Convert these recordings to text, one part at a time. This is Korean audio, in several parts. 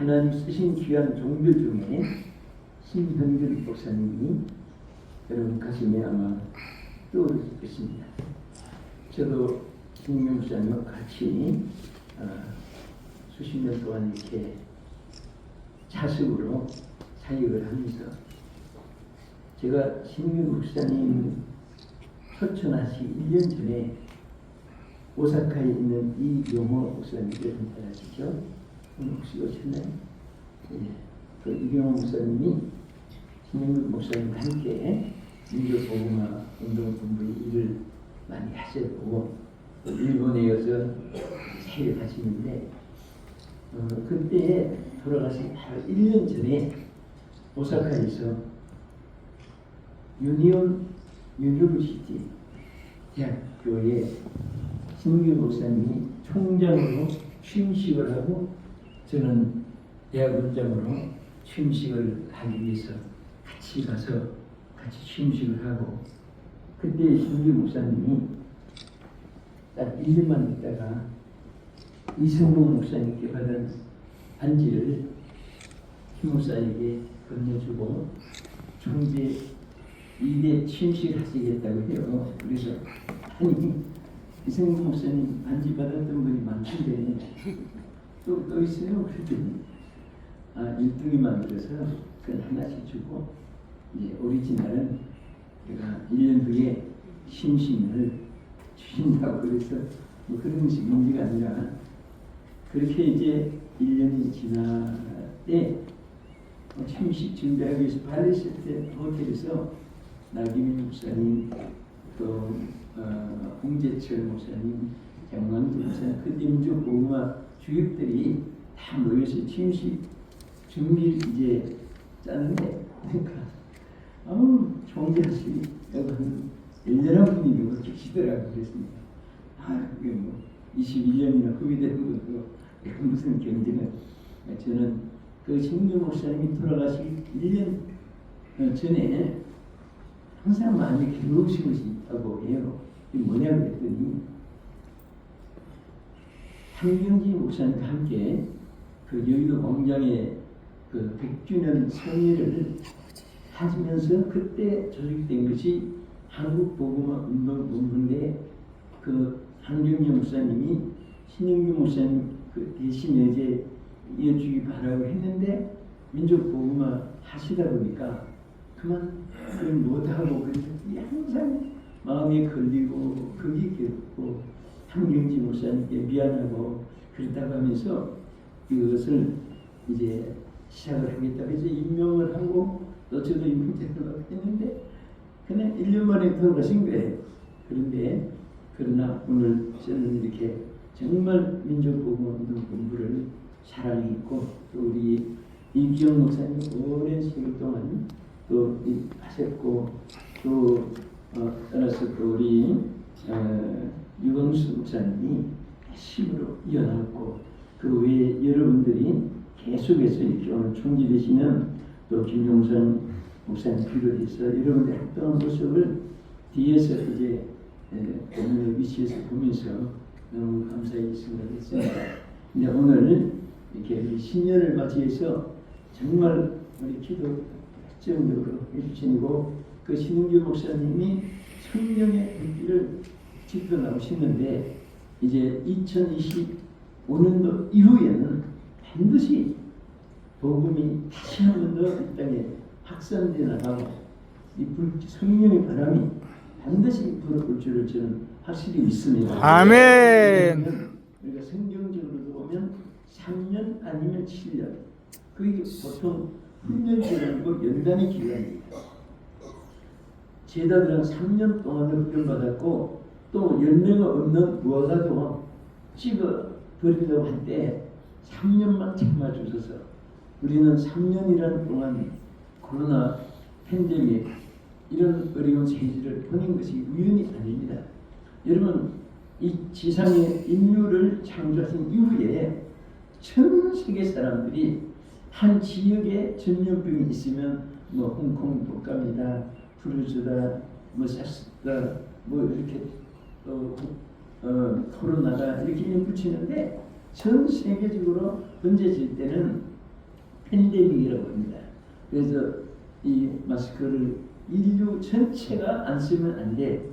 하나님 쓰신 귀한 종들 중에 신현균 목사님이 여러분 가슴에 아마 떠오를 것입니다. 저도 신윤 목사님과 같이 어, 수십 년 동안 이렇게 자숙으로 사역을 하면서 제가 신윤 목사님 초청하시 1년 전에 오사카에 있는 이용호 목사님 여러분 잘 아시죠? 혹시 오셨나요? 예. 그 이용호 목사님이 신영국 목사님과 함께 민족보고마 운동본부의 일을 많이 하셨고 또 일본에 여서 사역하시는데 어, 그때 돌아가신 바로 1년 전에 오사카에서 유니온 유니버시티 대학교에 신규 목사님이 총장으로 취임식을 하고 저는 대학원장으로 취임식을 하기 위해서 같이 가서 같이 취임식을 하고 그때 신규 목사님이 딱 1년만 있다가 이승봉 목사님께 받은 반지를 김 목사에게 건네주고 총재 2대 취임식을 하시겠다고 해요. 그래서 아니 이승봉 목사님 반지 받았던 분이 많던데 또, 또 있어요? 그랬더니 아, 1등이 만들어서 그건 하나씩 주고 이제 오리지널은 제가 1년 후에 심신을 주신다고 그래서 뭐 그런 식의 문제가 아니라 그렇게 이제 1년이 지날 때 어, 심식 준비하기 위해서 발리세트 호텔에서 나기민 목사님 또 어, 홍재철 목사님 장광주 목사님 민족 보호마 주역들이 다 모여서 취임식 준비를 이제 짜는데 그러니까 아우 총재하시 여러분 열렬한 분이 누구 계시더라고 그랬습니다. 아 그게 뭐 21년이나 후비되는 것도 무슨 경제는 저는 그 신규 목사님이 돌아가시기 1년 전에 항상 마음에 괴로우신 것이 있다고 해요. 이게 뭐냐 그랬더니 한경지 목사님과 함께 그 여의도 광장에 그 100주년 성회를 하시면서 그때 조직된 것이 한국 보고마 운동본부인데 그 한경재 목사님이 신영규 목사님 그 대신 이제 이어주기 바라고 했는데 민족 보고마 하시다 보니까 그만 그걸 못하고 그래서 항상 마음에 걸리고 그게 괴롭고 한경지 목사님께 미안하고 그렇다고 하면서 이것을 이제 시작을 하겠다고 해서 임명을 하고 또 저도 임명제를 했는데 그냥 1년 만에 돌아가신 거예요. 그런데 그러나 오늘 저는 이렇게 정말 민족보건운동 공부를 사랑했고 또 우리 이기영 목사님 오랜 시간 동안 또 이- 하셨고 또 어, 따라서 또 우리 어, 유광수 목사님이 핵심으로 이어나갔고 그 외에 여러분들이 계속해서 이렇게 오늘 총지되시는 또 김종선 목사님 비롯해서 여러분들 활동한 모습을 뒤에서 이제 에, 오늘 위치에서 보면서 너무 감사히 생각했습니다. 근데 오늘 이렇게 우리 신년을 맞이해서 정말 우리 기도 핵심적으로 해주시고 그 신은규 목사님이 성령의 불길을 지켜 나오시는데 이제 2025년도 이후에는 반드시 복음이 다시 한 번 더 이 땅에 확산되어 나가고 이 불, 성령의 바람이 반드시 불어올 줄을 저는 확실히 믿습니다. 아멘. 우리가 성경적으로도 보면 3년 아니면 7년 그게 보통 훈련 기간이고 연단의 기간입니다. 제자들은 3년 동안을 훈련받았고 또 열매가 없는 무화과도 찍어 버리려고 할때 3년만 참아주셔서 우리는 3년이라는 동안 코로나 팬데믹 이런 어려운 세지를 보낸 것이 우연이 아닙니다. 여러분 이 지상에 인류를 창조하신 이후에 전 세계 사람들이 한 지역에 전염병이 있으면 뭐 홍콩 독감이다, 프루즈다, 뭐 사스다, 뭐 이렇게 또 어, 코로나다 이렇게 붙이는데 전 세계적으로 번져질 때는 팬데믹이라고 합니다. 그래서 이 마스크를 인류 전체가 안 쓰면 안 돼.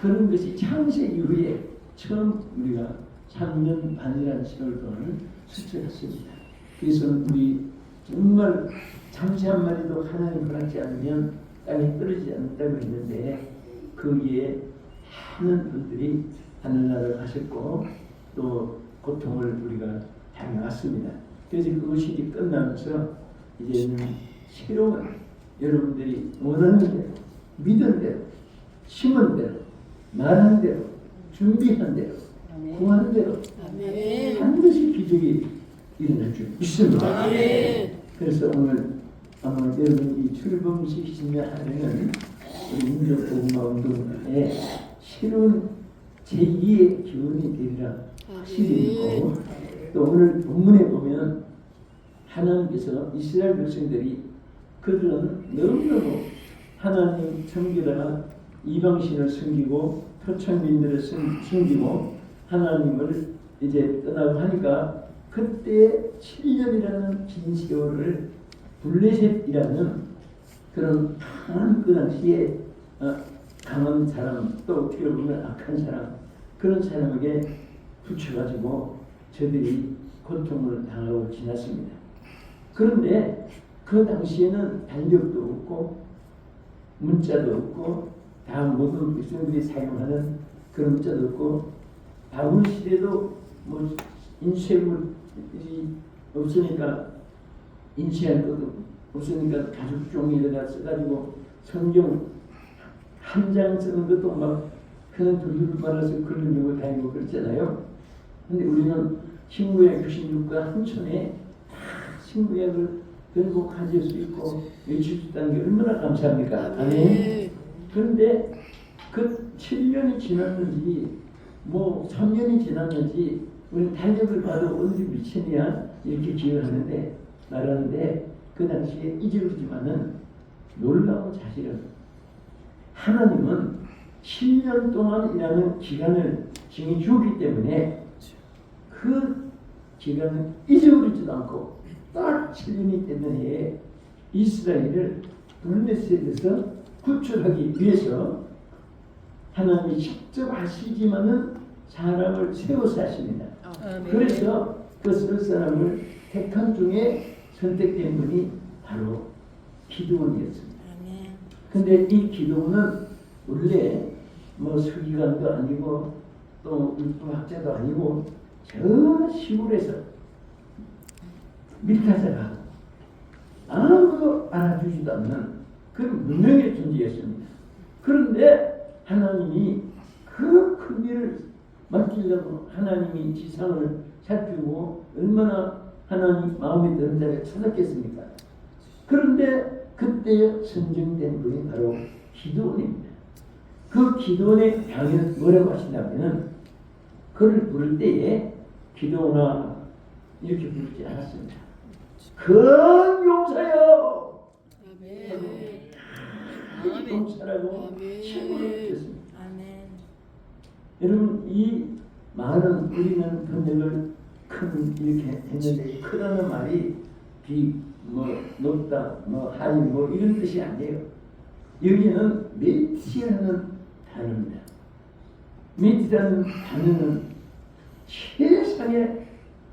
그런 것이 창세 이후에 처음 우리가 3년 반이라는 세월 동안을 수출했습니다. 그래서 우리 정말 잠시 한 마리도 하나님 허락지 않으면 땅에 떨어지지 않는다고 했는데 거기에 많은 분들이 하늘나라를 가셨고 또 고통을 우리가 당해왔습니다. 그래서 그것이 이제 끝나면서 이제는 새로운 여러분들이 원하는 대로 믿은 대로 심은 대로 말한 대로 준비한 대로 구한 대로. 반드시 기적이 일어날 줄 믿습니다. 그래서 오늘 아마 여러분 이 출범식 신년하면은 우리 민족복음화 운동에 새로운 제2의 기원이 되리라 시리고 또 오늘 본문에 보면 하나님께서 이스라엘 백성들이 그들은 너무너무 하나님 섬기다가 이방신을 섬기고 토천민들을 섬- 섬기고 하나님을 이제 떠나고 하니까 그때 7년이라는 긴 세월을 블레셋이라는 그런 강한 그 당시에 어, 강한 사람 또 어떻게 보면 악한 사람 그런 사람에게 붙여가지고 저들이 고통을 당하고 지났습니다. 그런데 그 당시에는 달력도 없고 문자도 없고 다 모든 백성들이 사용하는 그런 문자도 없고 바울 시대도 뭐 인쇄물이 없으니까 인쇄할 것도 없으니까 가죽 종이에다가 써가지고 성경 한 장 쓰는 것도 막 그냥 둘둘 말아서 걸리고 다니고 그랬잖아요. 근데 우리는 신구약 96과 한천에 다 신구약을 들고 가질 수 있고 외칠 수 있다는 게 얼마나 감사합니까? 아멘. 그런데 그 7년이 지났는지 뭐 3년이 지났는지 우리 달력을 봐도 오늘이 미친이야 이렇게 기억을 하는데 말하는데 그 당시에 잊어버리지만은 놀라운 사실은 하나님은 7년 동안이라는 기간을 지금 주었기 때문에 그 기간을 잊어버리지도 않고 딱 7년이 되는 해에 이스라엘을 블레셋에서 구출하기 위해서 하나님이 직접 하시지만은 사람을 세워서 하십니다. 그래서 그열 사람을 택한 중에 선택된 분이 바로 기도원이었습니다. 근데 이 기도는 원래 뭐 서기관도 아니고 또 율법학자도 아니고 저 시골에서 밀타자가 아무도 알아주지도 않는 그런 무명의 존재였습니다. 그런데 하나님이 그 크기를 맡기려고 하나님이 지상을 살피고 얼마나 하나님 마음에 드는 자를 찾았겠습니까? 그런데 그때 선정된 분이 바로 기도원입니다. 그 기도원의 방에는 뭐라고 하시냐면은 그를 부를 때에 기도원아 이렇게 부르지 않았습니다. 큰 용사여 아멘. 큰. 용사라고 줬습니다. 아멘. 여러분 이 말은 우리는 번역을 큰 이렇게 했는데 크다는 말이 비 뭐 높다 뭐 하이 뭐 이런 뜻이 아니에요. 여기는 메티라는 단어입니다. 메티라는 단어는 세상에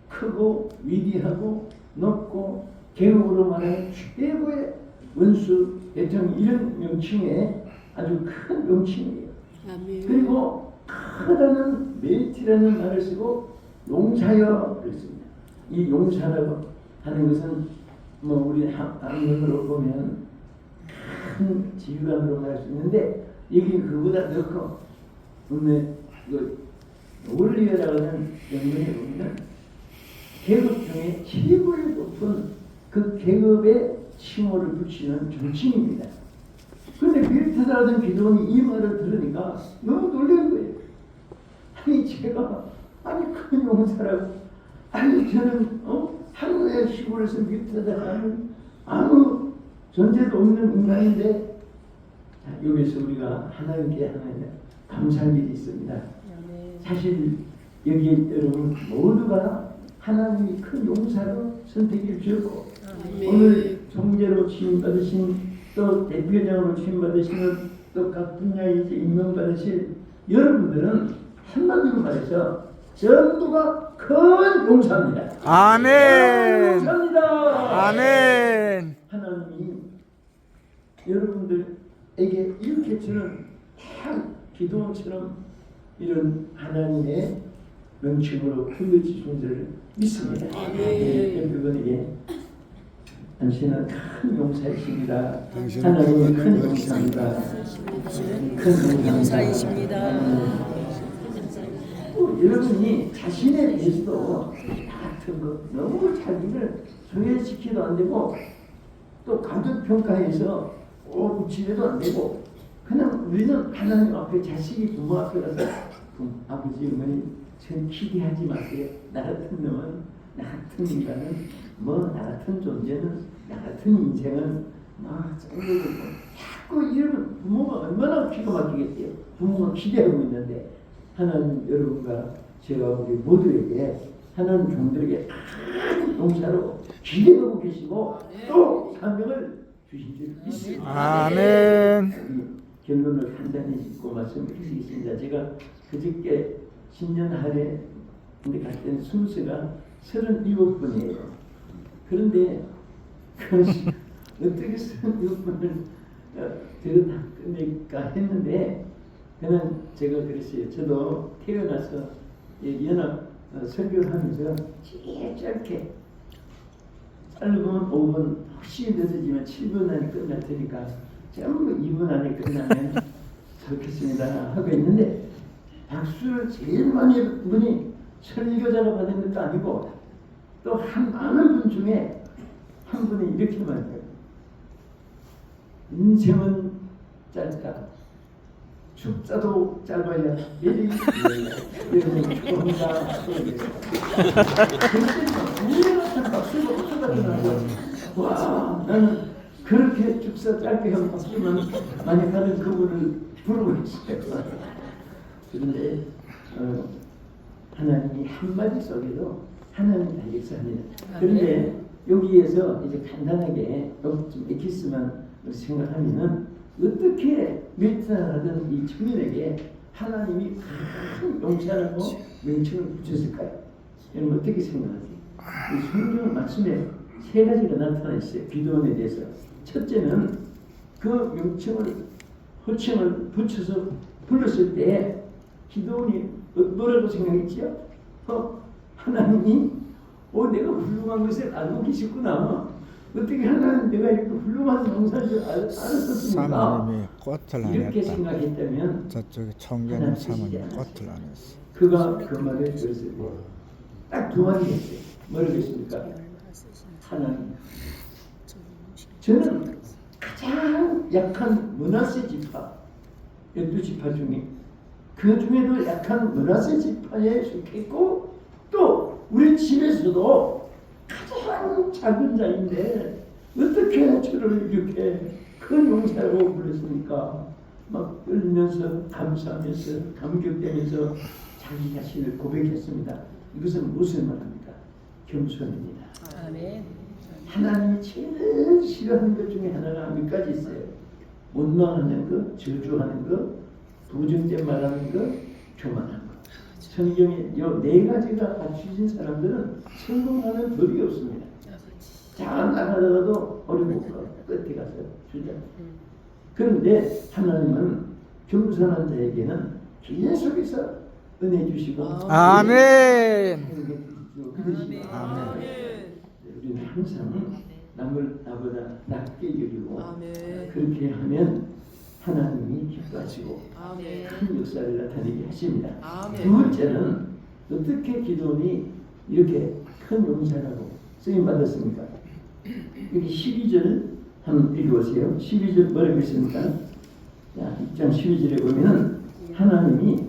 크고 위대하고 높고 개국으로 말하는 최고의 원수 대통령 이런 명칭의 아주 큰 명칭이에요. 아멘. 그리고 크다는 메티라는 말을 쓰고 용사여 그랬습니다. 이 용사라고 하는 것은 뭐 우리 한- 한문으로 보면 큰 지휘관으로 말할 수 있는데 여기 그보다 더 커. 오늘 그 올리어라고 하는 영문에 보면 계급 중에 최고의 높은 그 계급의 칭호를 붙이는 존칭입니다. 그런데 빌트다라는 기도원이 이 말을 들으니까 너무 놀란 거예요. 아니 제가 아니 큰 용사라고 아니 저는 어 하루의 시골에서 빌트다라는 아무 존재도 없는 인간인데 자, 여기서 우리가 하나님께 하나님 감사할 일이 있습니다. 사실 여기 여러분 모두가 하나님이 큰 용사로 선택해 주셨고 오늘 총재로 취임 받으신 또 대표장으로 취임 받으시는 또 각 분야에 이제 임명받으실 여러분들은 한마디로 말해서 전부가 큰 용사입니다. 아멘. 감사합니다. 아멘. 하나님이 여러분들에게 이렇게 주는 참 기도처럼 이런 하나님의 명칭으로 불러주신 줄 믿습니다. 예, 그분에게 당신은 큰 용사이십니다. 하나님은 큰 용사입니다. 큰 용사이십니다. 또 여러분이 자신에 대해서도 나 같은 거 너무 자기를 소외시키도 안 되고 또 감정 평가해서 오 붙이려도 안 되고 그냥 우리는 하나님 앞에 자식이 부모 앞에 가서 부- 아버지 어머니 전 기대하지 마세요. 나 같은 놈은 나 같은 인간은 뭐 나 같은 존재는 나 같은 인생은 뭐 짱이고 자꾸 이러면 부모가 얼마나 기가 막히겠어요. 부모가 기대하고 있는데 하나님 여러분과 제가 우리 모두에게 하나님 종들에게 큰 용사로 기대하고 계시고 또 사명을 주신 줄 믿습니다. 아멘. 이 결론을 간단히 짓고 말씀드리겠습니다. 제가 그저께 신년 할에 근데 갈 때는 순서가 37분이에요. 그런데 그 시- 어떻게 37분을 어, 제가 다 끝낼까 했는데 그냥 제가 그랬어요. 저도 태어나서 이 연합 어, 설교를 하면서 제일 짧게 짧으면 5분 혹시 늦어지면 7분 안에 끝날 테니까 전부 2분 안에 끝나면 좋겠습니다 하고 있는데 박수를 제일 많이 분이 설교자가 받은 것도 아니고 또 한 많은 분 중에 한 분이 이렇게 말해요 인생은 짧다 죽자도 짧아야 박수가 없어가지고 와 나는 그렇게 죽사 짧게 한 박수만 많이 받은 그분을 부르고 있어요. 그런데 어, 하나님이 한마디 속에도 하나님 다 역사합니다. 그런데 여기에서 이제 간단하게 여기 좀 에키스만 생각하면은 어떻게 밀타하던 이 청년에게 하나님이 큰 용사라고 명칭을 붙였을까요? 여러분 어떻게 생각하세요? 이 성경 말씀에 세 가지가 나타나 있어요. 기도원에 대해서. 첫째는 그 명칭을 호칭을 붙여서 불렀을 때 기도원이 어- 뭐라고 생각했지요? 어, 하나님이 어 내가 훌륭한 것을 알고 계시구나. 어떻게 하나님 내가 이렇게 훌륭한 용사인 줄 알, 알았었습니까? 사모님이 꽃을 안 이렇게 했다. 생각했다면 저쪽에 청계는 사모님 꽃을 안 했어. 그가 그 말을 들었을 때딱두 마디 했어요. 뭐라고 했습니까? 하나님 저는 가장 약한 문하세 지파 열두 지파 중에 그 중에도 약한 문하세 지파에 속했고 또 우리 집에서도 작은 자인데 어떻게 저를 이렇게 큰 용사라고 불렀습니까? 막 울면서 감사하면서 감격되면서 자기 자신을 고백했습니다. 이것은 무엇을 말합니까? 겸손입니다. 아멘. 하나님이 제일 싫어하는 것 중에 하나가 몇 가지 있어요. 원망하는 것, 저주하는 것, 부정된 말하는 것, 교만한 것. 성경에 이네 가지가 갖추진 사람들은 성공하는 법이 없습니다. 잘 나가다가도 어려워 끝에 가서 주저. 그런데 하나님은 겸손한 자에게는 계속해서 은혜 주시고 아멘. 그러시고 아멘. 우리는 항상 남을 나보다 낮게 여기고 아멘. 그렇게 하면 하나님이 기뻐하시고 아멘. 큰 역사를 나타내게 하십니다. 아멘. 두 번째는 어떻게 기도원이 이렇게 큰 용사라고 쓰임 받았습니까? 여기 12절 한번 읽어보세요. 12절 뭐라고 있습니까? 자, 6장 12절에 보면은 하나님이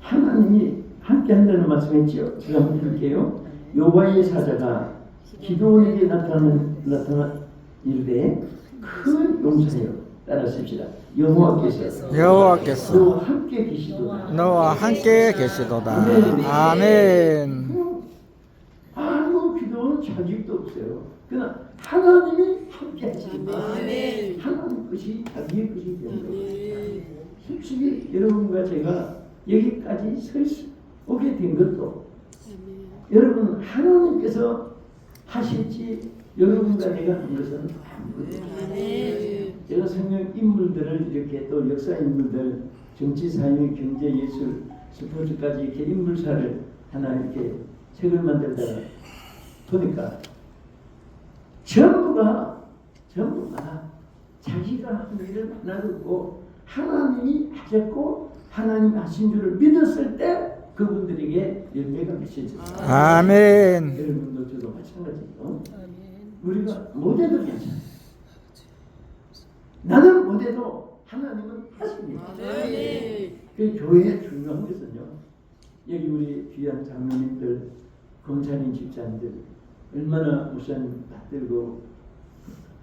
하나님이 함께 한다는 말씀했지요. 제가 한번 읽을게요. 여호와의 사자가 기도원에게 나타나는 나타나 이르되 큰 용사여 따라하십시다. 여호와께서 여호와께서 너와 함께 계시도다. 너와 함께 계시도다. 아멘. 아무 기도는 자직도 없어요. 그러나 하나님이 함께 하시니까 아멘. 하나님 것이 자기의 것이 되는 거예요. 아멘. 솔직히 여러분과 제가 여기까지 설 수, 오게 된 것도 아멘. 여러분 하나님께서 하실지 여러분과 내가 한 것은 아무것도 아멘. 제가 성경 인물들을 이렇게 또 역사 인물들 정치 사회 경제 예술 스포츠까지 이렇게 인물사를 하나 이렇게 책을 만들다가 보니까 전부가 전부가 자기가 한 일을 하나도 없고 하나님이 하셨고 하나님 하신 줄을 믿었을 때 그분들에게 열매가 맺혀졌어요. 아멘. 여러분도 저도 마찬가지예요. 아멘. 우리가 못해도 괜찮아요. 나는 못해도 하나님은 하십니다. 아멘. 그 교회의 중요한 것은요. 여기 우리 귀한 장로님들, 검사님 집사님들 얼마나 목사님 받들고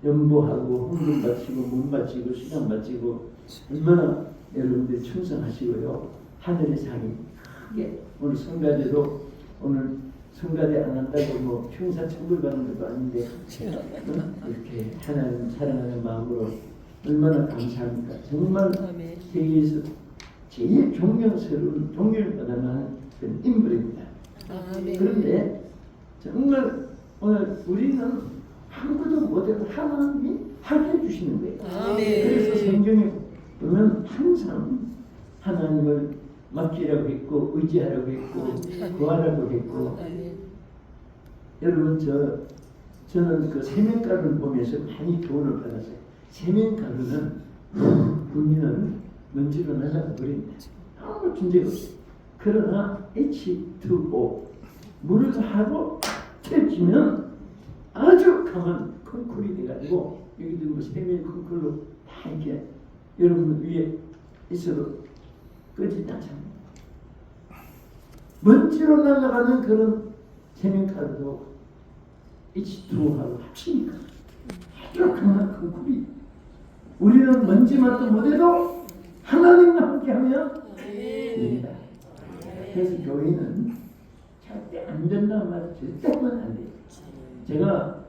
연보하고 헌금 바치고 몸 바치고 시간 바치고 얼마나 여러분들 충성하시고요. 하늘의 상이 크게 오늘 성가대도 오늘 성가대 안 한다고 뭐 형사처벌 받는 것도 아닌데 이렇게 하나님 사랑하는 마음으로 얼마나 감사합니까? 정말. 세계에서 제일 존경스러운 존경을 받을 만한 그런 인물입니다. 그런데 정말 오늘 우리는 아무것도 못해도 하나님이 하게 해주시는 거예요. 아멘. 그래서 성경에 보면 항상 하나님을 맡기라고 했고 의지하라고 했고 아멘. 구하라고 했고 아멘. 여러분 저 저는 그 세면가루를 보면서 많이 교훈을 받았어요. 세면가루는 분리는 먼지로 날아가 버립니다. 아무 존재가 없어요. 그러나 H2O 물을 하고 펼치면 아주 강한 콘크리 돼가지고 여기도 뭐 세면 콘크리로 다 이렇게 여러분 위에 있어도 끄지지 않습니다. 먼지로 날아가는 그런 세면가루도 H2O하고 합치니까 아주 강한 콘크리 우리는 먼지 맛도 못해도 하나님과 함께하면. 됩니다. 그래서 교회는 안 된다는 말 절대 하면 안 돼요. 제가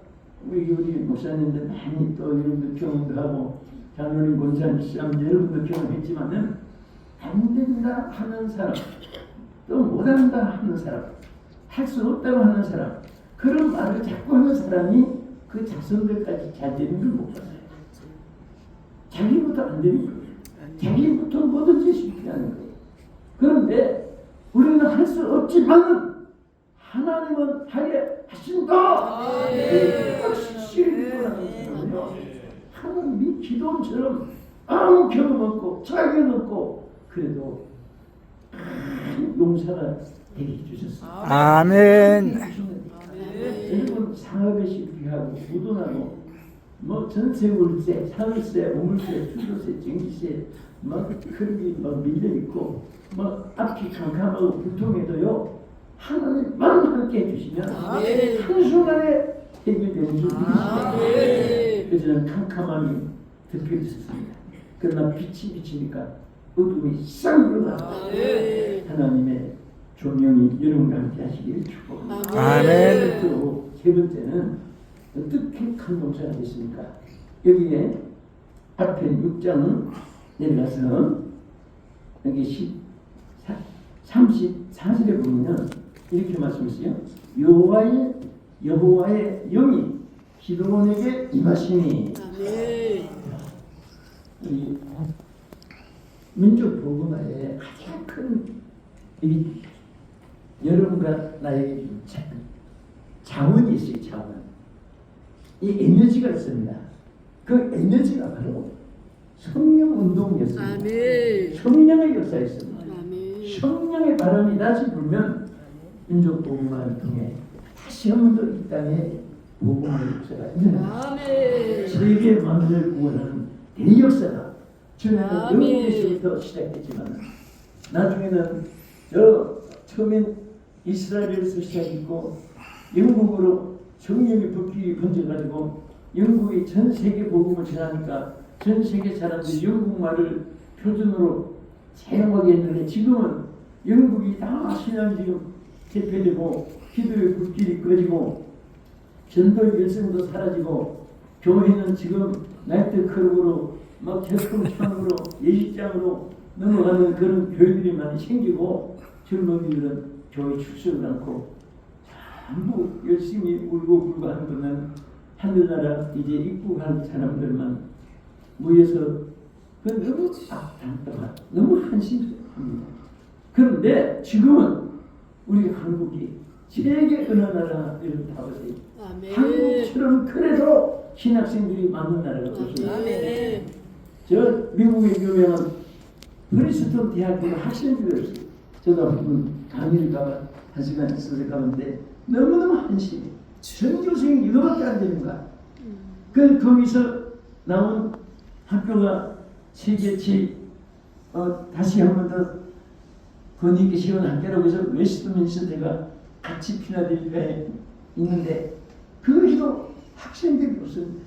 우리 우리 목사님들 많이 또 여러분들 경험도 하고 장로님 권사님 시험 여러분도 경험했지만은 안 된다 하는 사람 또 못한다 하는 사람 할 수 없다고 하는 사람 그런 말을 자꾸 하는 사람이 그 자손들까지 잘 되는 걸 못 봤어요. 자기부터 안 되는 거예요. 자기부터 뭐든지 쉽게 하는 거예요. 그런데 우리는 할 수 없지만 하나님은 하게 하신다. 확실히 믿고라는 거예요. 하나님이 기도처럼 아무 경험 없고 자격 없고 그래도 큰 용사가 되게 해주셨어요. 아멘. 여러분 사업에 실패하고 부도나고 뭐 전세 월세, 사월세, 오물세, 주도세, 전기세 막 그런 게막 밀려 있고 막 앞이 캄캄하고 불통해도요 하나님만 함께 해주시면 아멘. 한순간에 해결되는 줄 아멘. 믿으시죠. 그래서 저는 캄캄함이 덮여있었습니다. 그러나 빛이 비치니까 어둠이 싹 물러가 아멘. 하나님의 조명이 여러분과 함께 하시기를 축복합니다. 아멘. 끝으로 세 번째는 어떻게 큰 용사가 됐습니까? 여기에 앞에 6장은 내려가서 여기 10, 34절에 보면 이렇게 말씀했어요. 여호와의 여호와의 영이 기도원에게 임하시니 아멘. 이 민족 복음화의 가장 큰 이 여러분과 나에게 준 자, 자원이 있어요. 자원. 이 에너지가 있습니다. 그 에너지가 바로 성령 운동이었습니다. 아멘. 성령의 역사였습니다. 아멘. 성령의 바람이 다시 불면 민족 복음화를 통해 다시 한번더 이 땅에 복음의 역사가 일어납니다. 세계 구원하는 대역사가 전에는 아멘. 영국에서부터 시작했지만 나중에는 저 처음엔 이스라엘에서 시작했고 영국으로 성령의 불길이 번져가지고 영국이 전 세계 복음을 전하니까 전 세계 사람들이 영국말을 표준으로 사용하게 했는데 지금은 영국이 다 신앙 지금 개폐되고 기도의 불길이 꺼지고 전도의 열성도 사라지고 교회는 지금 나이트 클럽으로 막 결승창으로 예식장으로 넘어가는 그런 교회들이 많이 생기고 젊은이들은 교회 출석을 않고 전부 열심히 울고 불고 하는 것은 하늘나라 이제 입국한 사람들만 모여서 그 너무 답답한 너무 한심합니다. 그런데 지금은 우리 한국이 세계 어느 나라를 다 보세요. 아멘. 한국처럼 그래도 신학생들이 많은 나라가. 아멘. 저 미국의 유명한 프리스턴 대학교 학생들이었어요. 저도 한번 강의를 가봐 한 시간 있어서 가는데 너무너무 한심해. 전교생이 이거밖에 안 되는 거야. 그 거기서 나온 학교가 세계 제 어, 다시 한번더 권위있게 세운 학교라고 해서 웨스트민스터가 같이 피라델피아에 있는데 거기도 학생들이 없습니다.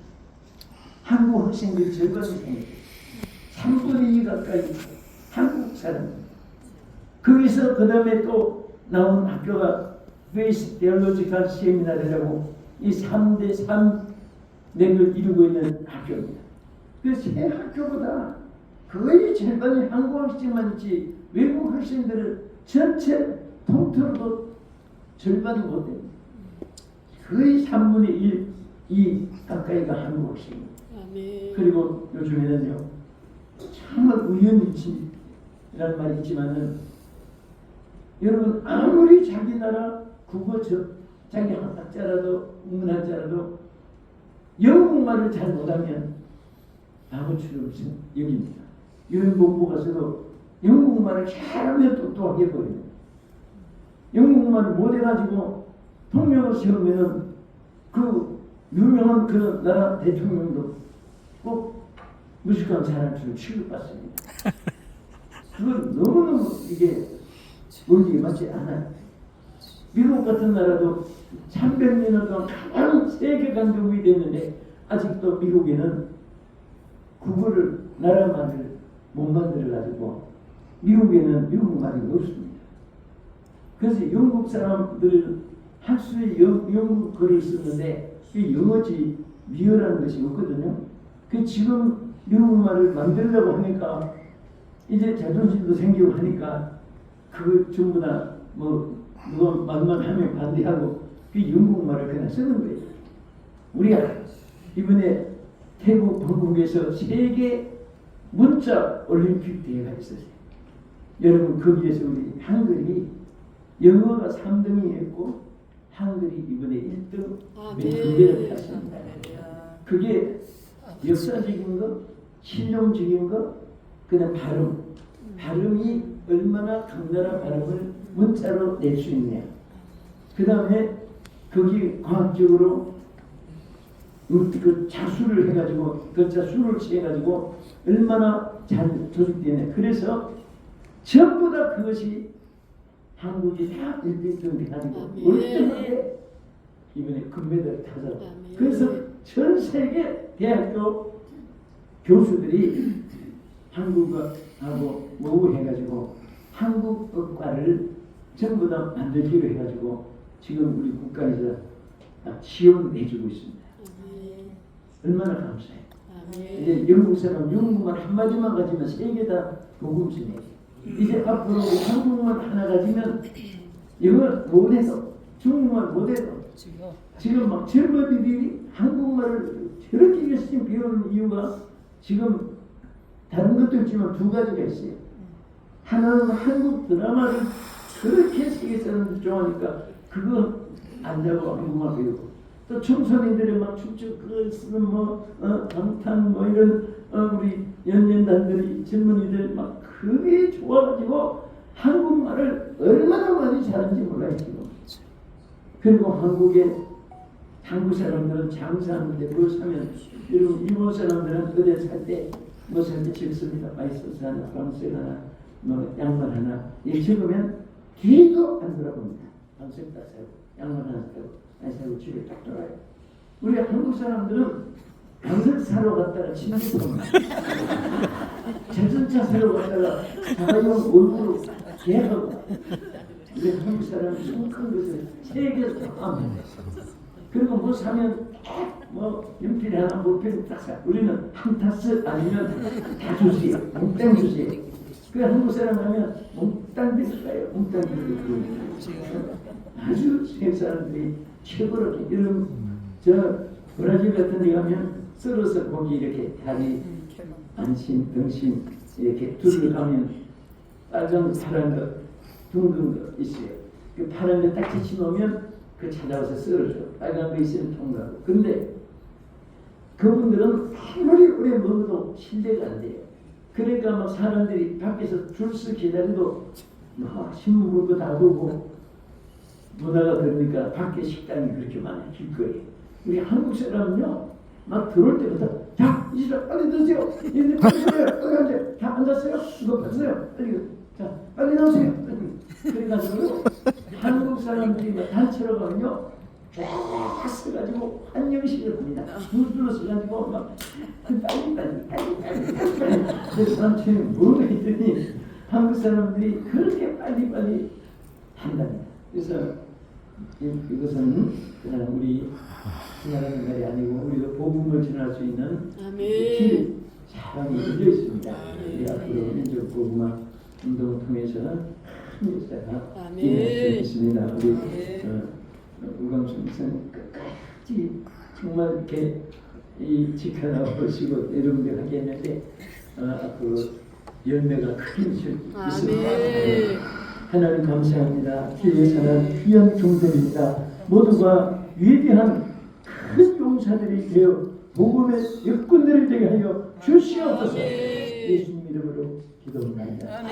한국 학생들이 절반이 생겼어요. 3분의 2 가까이 한국 사람. 거기서 그 다음에 또 나온 학교가 베이스 데올로지컬 세미나르라고 이 3대 3맥을 이루고 있는 학교입니다. 그세 학교보다 거의 절반이 한국 학생만 있지 외국 학생들은 전체 통틀어도 절반이 못 됩니다. 거의 3분의 1, 2 가까이가 한국 학생입니다. 아멘. 그리고 요즘에는요 정말 우연일치라는 말이 있지만은 여러분 아무리 자기 나라 국어 저 자기 학자라도 문학자라도 영국말을 잘 못하면 바보처럼 여깁니다. 유엔 본부 가서도 영국말을 잘하면 똑똑하게 보여요. 영국말을 못해가지고 통역을 세우면은 그 유명한 그 나라 대통령도 꼭 무식한 사람처럼 취급받습니다. 그건 너무너무 이게 논리에 맞지 않아요. 미국 같은 나라도 300년 동안 가장 세계 강국이 됐는데 아직도 미국에는 국어를 나라 말을 못 만들어 가지고 미국에는 미국 말이 없습니다. 그래서 영국 사람들 학수의 영, 영국 글을 쓰는데 이 영어지 미어라는 것이 없거든요. 그 지금 미국말을 만들려고 하니까 이제 자존심도 생기고 하니까 그 전부 다뭐 누가 말만 하면 반대하고 그 영국말을 그냥 쓰는 거예요. 우리가 이번에 태국 방콕에서 세계 문자 올림픽 대회가 있었어요. 여러분 거기에서 우리 한글이 영어가 3등이었고 한글이 이번에 1등 아멘. 두 개를 탔습니다. 그게 역사적인 거, 실용적인 거, 그다음 발음. 발음이 얼마나 강나라 발음을 문자로 낼 수 있냐. 그 다음에 거기 과학적으로 음, 그 자수를 해가지고 글자 수를 취해가지고 얼마나 잘 조직되냐. 그래서 전부 다 그것이 한국이 다 1등 해가지고 아멘. 멀쩡하게 이번에 금메달 타서 아멘. 그래서 전 세계 대학교 교수들이 한국어하고 모우 해가지고 한국어과를 전부 다 만들기로 해가지고 지금 우리 국가에서 다 지원해주고 있습니다. 얼마나 감사해요. 아멘. 이제 영국 사람 영국말 한마디만 가지면 세계 다 복음시네. 이제 앞으로 한국말 하나 가지면 영어 못해도 중국말 못해도 지금 막 젊은이들이 한국말을 저렇게 열심히 배우는 이유가 지금 다른 것도 있지만 두 가지가 있어요. 하나는 한국 드라마를 그렇게 세계 사람들이 좋아하니까 그거 안다고 한국말 배우고 또 청소년들이 막 춤추 그 쓰는 뭐 어, 방탄 뭐 이런 어, 우리 연년단들이 젊은이들 막 그게 좋아가지고 한국말을 얼마나 많이 잘하는지 몰라요 지금. 그리고 한국에 한국 사람들은 장사하는데 뭘 사면 여러분 일본 사람들은 어디 살때 뭐 살때 적습니다. 마이소스 하나, 방석 하나, 뭐 양말 하나 이렇게 적으면 뒤도 안 돌아봅니다. 방석 다 사고 양말 하나 사고 안 사고 집에 딱 돌아요. 우리 한국 사람들은 방석 사러 갔다가 침대 봅니다. 자전차 사러 갔다가 자가용 얼굴로 계약하고 우리 한국 사람이 손큰 것을 세계에서 다 합니다. 그리고 뭐 사면 뭐 연필 하나 볼펜 딱 사. 우리는 한 타스 아니면 다 주지. 몽땅 주지. 그 한국 사람 하면 몽땅 드릴까요? 몽땅 드리고 아주 세계 사람들이 최고로 이런 저 브라질 같은 데 가면 썰어서 고기 이렇게 다리 안심 등심 이렇게 둘을 가면 빨간 파란 거 둥근 거 있어요. 그 파란 거 딱 지치 놓으면 그 찾아와서 썰어줘. 빨간 거 있으면 통과하고. 근데 그분들은 아무리 오래 먹어도 신뢰가 안 돼요. 그러니까 막 사람들이 밖에서 줄서 기다려도 막 신문 물고 다 보고 문화가 그러니까 밖에 식당이 그렇게 많아요. 길거리. 우리 한국 사람은요. 막 들어올 때부터 자, 이 사람 빨리 드세요. 얘들 빨리 드세요. 빨리 앉아요. 다 앉았어요? 이거 봤어요? 빨리 자, 빨리 나오세요. 그래가지고 한국 사람들이 막 단체로 가면요. 쫙 써가지고 한영식을 합니다. 줄줄로 써가지고 막 빨리 빨리 빨리 빨리 빨리 그래서 단체는 뭐가 있더니 한국 사람들이 그렇게 빨리 빨리 한답니다. 그래서 이- 이것은 우리 지나가는 말이 아니고 우리가 복음을 전할 수 있는. 길 사랑이 열려 있습니다. 우리 앞으로 민족 복음화 운동을 통해서는 큰 역사가. 일어날 수 있습니다. 우리. 어, 우광수 목사님 끝까지 정말 이렇게 이 지켜나보시고 여러분들 하겠는데 어, 앞으로 열매가 크게 있을 있습니다. 하나님 감사합니다. 기회 사는 귀한 종들입니다. 모두가 위대한 큰 용사들이 되어 복음의 역군들이 되게 하여 주시옵소서. 예수님 이름으로 기도합니다.